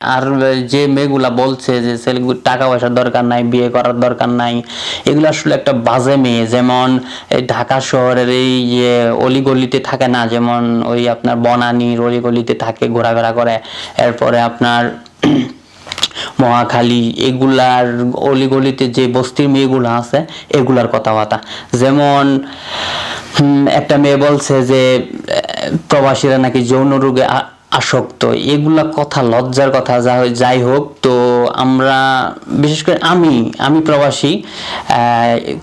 আর যে মেয়েগুলা বলছে যে টাকা পয়সার দরকার নাই, বিয়ে করার দরকার নাই, এগুলো আসলে একটা বাজে মেয়ে। যেমন এই ঢাকা শহরের এই যে অলিগলিতে থাকে না, যেমন ওই আপনার বনানীর অলিগলিতে থাকে ঘোরাঘোরা করে। এরপরে আপনার মহাখালী, এগুলার অলিগলিতে যে বস্তির মেয়েগুলো আছে, এগুলার কথাবার্তা। যেমন একটা মেয়ে বলছে যে প্রবাসীরা নাকি যৌন রোগে আসক্ত। এগুলা কথা লজ্জার কথা যা যাই হোক, তো আমরা বিশেষ করে আমি আমি প্রবাসী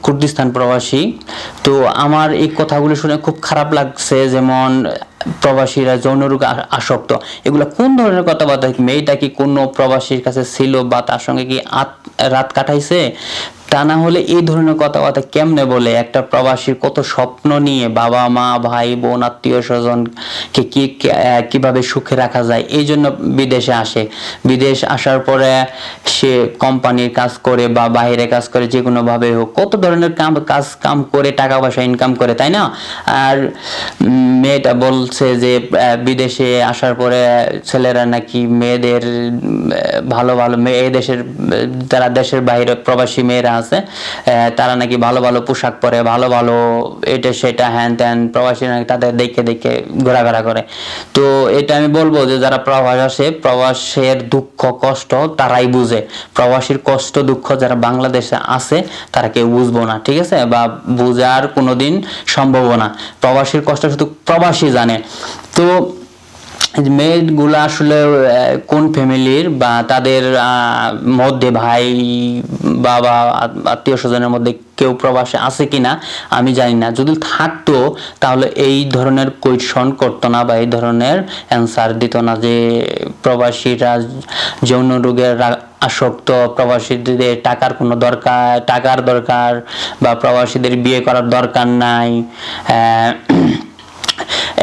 কুর্দিস্তান প্রবাসী, তো আমার এই কথাগুলো শুনে খুব খারাপ লাগছে যেমন প্রবাসীরা যৌন রোগে আসক্ত। এগুলো কোন ধরনের কথাবার্তা? মেয়েটা কি কোনো প্রবাসীর কাছে ছিল বা তার সঙ্গে কি রাত কাটাইছে? তা না হলে এই ধরনের কথাবার্তা কেমনে বলে? একটা প্রবাসীর কত স্বপ্ন নিয়ে বাবা, মা, ভাই, বোন, আত্মীয় স্বজনকে কি কীভাবে সুখে রাখা যায়? এই জন্য বিদেশে আসে। বিদেশ আসার পরে সে কোম্পানির কাজ করে বা বাইরে কাজ করে যে কোনো ভাবে হোক, কত ধরনের কাম, কাজ কাম করে, টাকা পয়সা ইনকাম করে, তাই না? আর মেয়েটা বলছে যে বিদেশে আসার পরে ছেলেরা নাকি মেয়েদের ভালো ভালো মেয়ে দেশের যারা দেশের বাইরে প্রবাসী মেয়েরা আছে। তারা নাকি ভালো ভালো পোশাক পরে, ভালো ভালো এটা সেটা, হ্যান ত্যান প্রবাসী নাকি তাদের দেখে দেখে ঘোরাঘোরা করে। তো এটা আমি বলব যে যারা প্রবাস আসে, প্রবাসের দুঃখ, কষ্ট তারাই বুঝে। প্রবাসীর কষ্ট, দুঃখ যারা বাংলাদেশে আছে, তারা কেউ বুঝব না, ঠিক আছে? বা বুঝার কোনোদিন সম্ভব না। প্রবাসীর কষ্ট শুধু প্রবাসী জানে। তো মেয়েগুলা আসলে কোন ফ্যামিলির বা তাদের মধ্যে ভাই, বাবা, আত্মীয় স্বজনের মধ্যে কেউ প্রবাসে আছে কিনা, আমি জানি না। যদি থাকতো, তাহলে এই ধরনের কোয়েশন করতো না বা এই ধরনের অ্যান্সার দিত না যে প্রবাসীরা যৌন রোগের আসক্ত, প্রবাসীদের টাকার কোনো দরকার, টাকার দরকার বা প্রবাসীদের বিয়ে করার দরকার নাই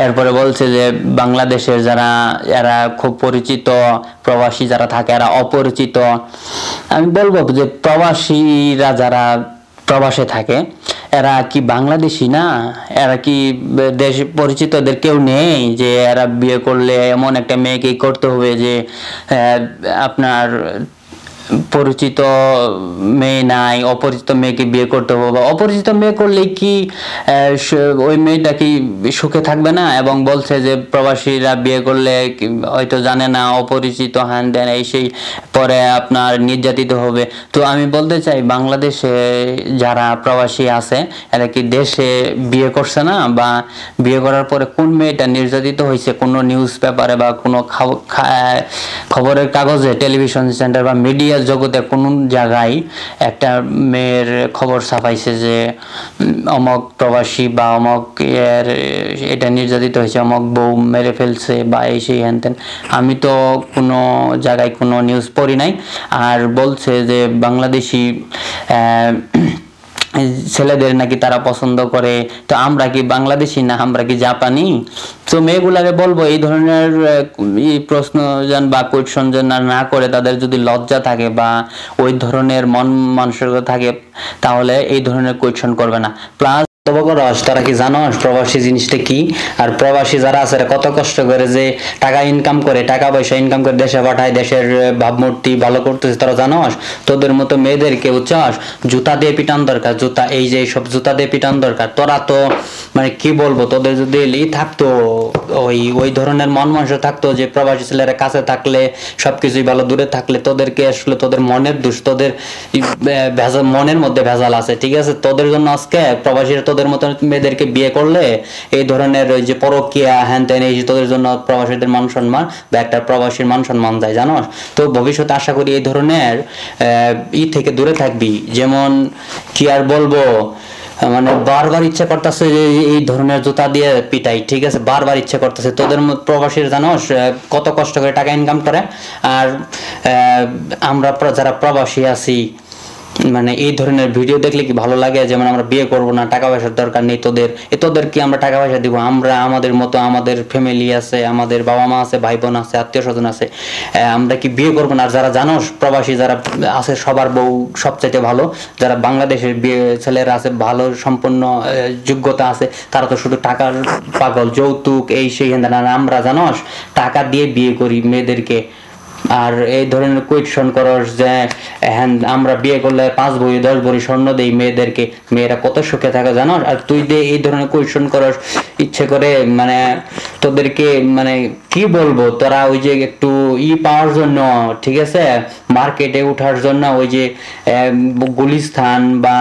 এরপরে বলছে যে বাংলাদেশের যারা, এরা খুব পরিচিত, প্রবাসী যারা থাকে, এরা অপরিচিত। আমি বলব যে প্রবাসীরা যারা প্রবাসে থাকে, এরা কি বাংলাদেশি না? এরা কি দেশ, পরিচিত এদের কেউ নেই? যে এরা বিয়ে করলে এমন একটা মেয়েকে করতে হবে যে আপনার পরিচিত মেয়ে নাই, অপরিচিত মেয়েকে বিয়ে করতে হবে, বা অপরিচিত মেয়ে করলে কি ওই মেয়েটা কি সুখে থাকবে না? এবং বলছে যে প্রবাসীরা বিয়ে করলে হয়তো জানে না, অপরিচিত হ্যান দেন এই সেই পরে আপনার নির্যাতিত হবে। তো আমি বলতে চাই, বাংলাদেশে যারা প্রবাসী আছে, এরা কি দেশে বিয়ে করছে না? বা বিয়ে করার পরে কোন মেয়েটা নির্যাতিত হয়েছে? কোনো নিউজ পেপারে বা কোনো খবরের কাগজে টেলিভিশন সেন্টার বা মিডিয়া জগতে কোন জায়গায় একটা মেয়ের খবর ছাপাইছে যে অমক প্রবাসী বা অমক এর, এটা নির্যাতিত হয়েছে, অমক বউ মেরে ফেলছে বা এই সেই হ্যান ত্যান। আমি তো কোনো জায়গায় কোনো নিউজ পড়ি নাই আর বলছে যে বাংলাদেশি ছেলেদের নাকি তারা পছন্দ করে? তো আমরা কি বাংলাদেশি না আমরা কি জাপানি? তো মেয়েগুলাকে বলব, এই ধরনের প্রশ্ন যেন বা কোয়েশন যেন না করে, তাদের যদি লজ্জা থাকে বা ওই ধরনের মন মানসিকতা থাকে, তাহলে এই ধরনের কোয়েশন করবে না। প্লাস রস তারা কি জানো প্রবাসী জিনিসটা কি? আর প্রবাসী যারা আছে কত কষ্ট করে যে টাকা ইনকাম করে, টাকা পয়সা ইনকাম করে দেশে পাঠায়, দেশের ভাবমূর্তি ভালো করতেছে, তারা জানোস তোদের মতো মেয়েদেরকে উচ্চাস জুতা দিয়ে পিটান দরকার, জুতা, এই যে সব জুতা দিয়ে পিটান দরকার। তোরা তো মানে কি বলব, তোদের যদি ই থাকতো, ওই ওই ধরনের মন মানস থাকতো যে প্রবাসী ছেলেরা কাছে থাকলে, সবকিছুই ভালো, দূরে থাকলে, তোদেরকে আসলে তোদের মনের দোষ, তোদের ভেজাল মনের মধ্যে ভেজাল আছে, ঠিক আছে? তোদের জন্য আজকে প্রবাসীরা তোদের মতো মেয়েদেরকে বিয়ে করলে এই ধরনের যে পরকিয়া, হ্যান ত্যান, এই যে তোদের জন্য প্রবাসীদের মান সম্মান বা একটা প্রবাসীর মান সম্মান যায়, জানোস? তো ভবিষ্যতে আশা করি এই ধরনের ই থেকে দূরে থাকবি। যেমন কি আর বলব মানে বারবার ইচ্ছা করতেছে যে এই ধরনের জুতা দিয়ে পিটাই, ঠিক আছে? বারবার ইচ্ছা করতেছে। তোদের প্রবাসীর, জানোস কত কষ্ট করে টাকা ইনকাম করে। আর আমরা যারা প্রবাসী আছি মানে এই ধরনের ভিডিও দেখলে কি ভালো লাগে? যেমন আমরা বিয়ে করব না, টাকা পয়সার দরকার নেই তোদের। এ তোদের কি আমরা টাকা পয়সা দিব? আমরা আমাদের মতো আমাদের ফ্যামিলি আছে, আমাদের বাবা মা আছে ভাই বোন আছে আত্মীয় স্বজন আছে আমরা কি বিয়ে করব না? আর যারা জানোস প্রবাসী যারা আছে, সবার বউ সবচাইতে ভালো। যারা বাংলাদেশের বিয়ে ছেলেরা আছে, ভালো সম্পন্ন যোগ্যতা আছে, তারা তো শুধু টাকার পাগল, যৌতুক, এই সেই আমরা জানোস, টাকা দিয়ে বিয়ে করি মেয়েদেরকে। আর এই ধরনের কোয়েশন করস যে হ্যাঁ আমরা বিয়ে করলে পাঁচ ভরি দশ ভরি স্বর্ণ দেই মেয়েদেরকে, মেয়েরা কত সুখে থাকে, জানো? আর তুই যে এই ধরনের কোয়েশন করার ইচ্ছে করে মানে তোদেরকে মানে কি বলব? তোরা ওই যে একটু ই পাওয়ার জন্য, ঠিক আছে? মার্কেটে ওঠার জন্য ওই যে গুলিস্থান বা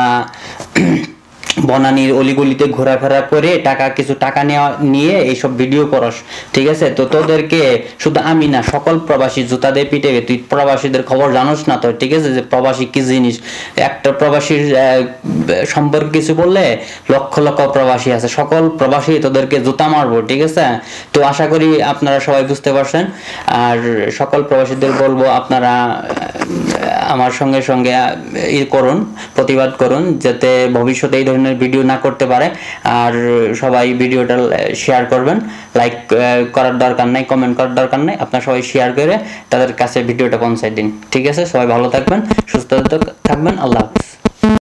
বনানীর অলিগলিতে ঘোরাফেরা করে টাকা, কিছু টাকা নেওয়া, নিয়ে এইসব ভিডিও করস, ঠিক আছে? তো তোদেরকে শুধু আমি না, সকল প্রবাসী জুতা দিয়ে পিটে তুই প্রবাসীদের খবর জানোস না তো, ঠিক আছে? যে প্রবাসী কি জিনিস? একটা প্রবাসীর সম্পর্কে কিছু বললে লক্ষ লক্ষ প্রবাসী আছে। সকল প্রবাসী তোদেরকে জুতা মারবো, ঠিক আছে? তো আশা করি আপনারা সবাই বুঝতে পারছেন। আর সকল প্রবাসীদের বলব আপনারা আমার সঙ্গে সঙ্গে ই করুন, প্রতিবাদ করুন, যাতে ভবিষ্যতে এই ধরনের ভিডিও না করতে পারে। আর সবাই ভিডিওটা শেয়ার করবেন। লাইক করার দরকার নাই কমেন্ট করার দরকার নাই। আপনারা সবাই শেয়ার করে তাদের কাছে ভিডিওটা পৌঁছায় দিন। ঠিক আছে? সবাই ভালো থাকবেন, সুস্থ থাকবেন। আল্লাহ হাফেজ।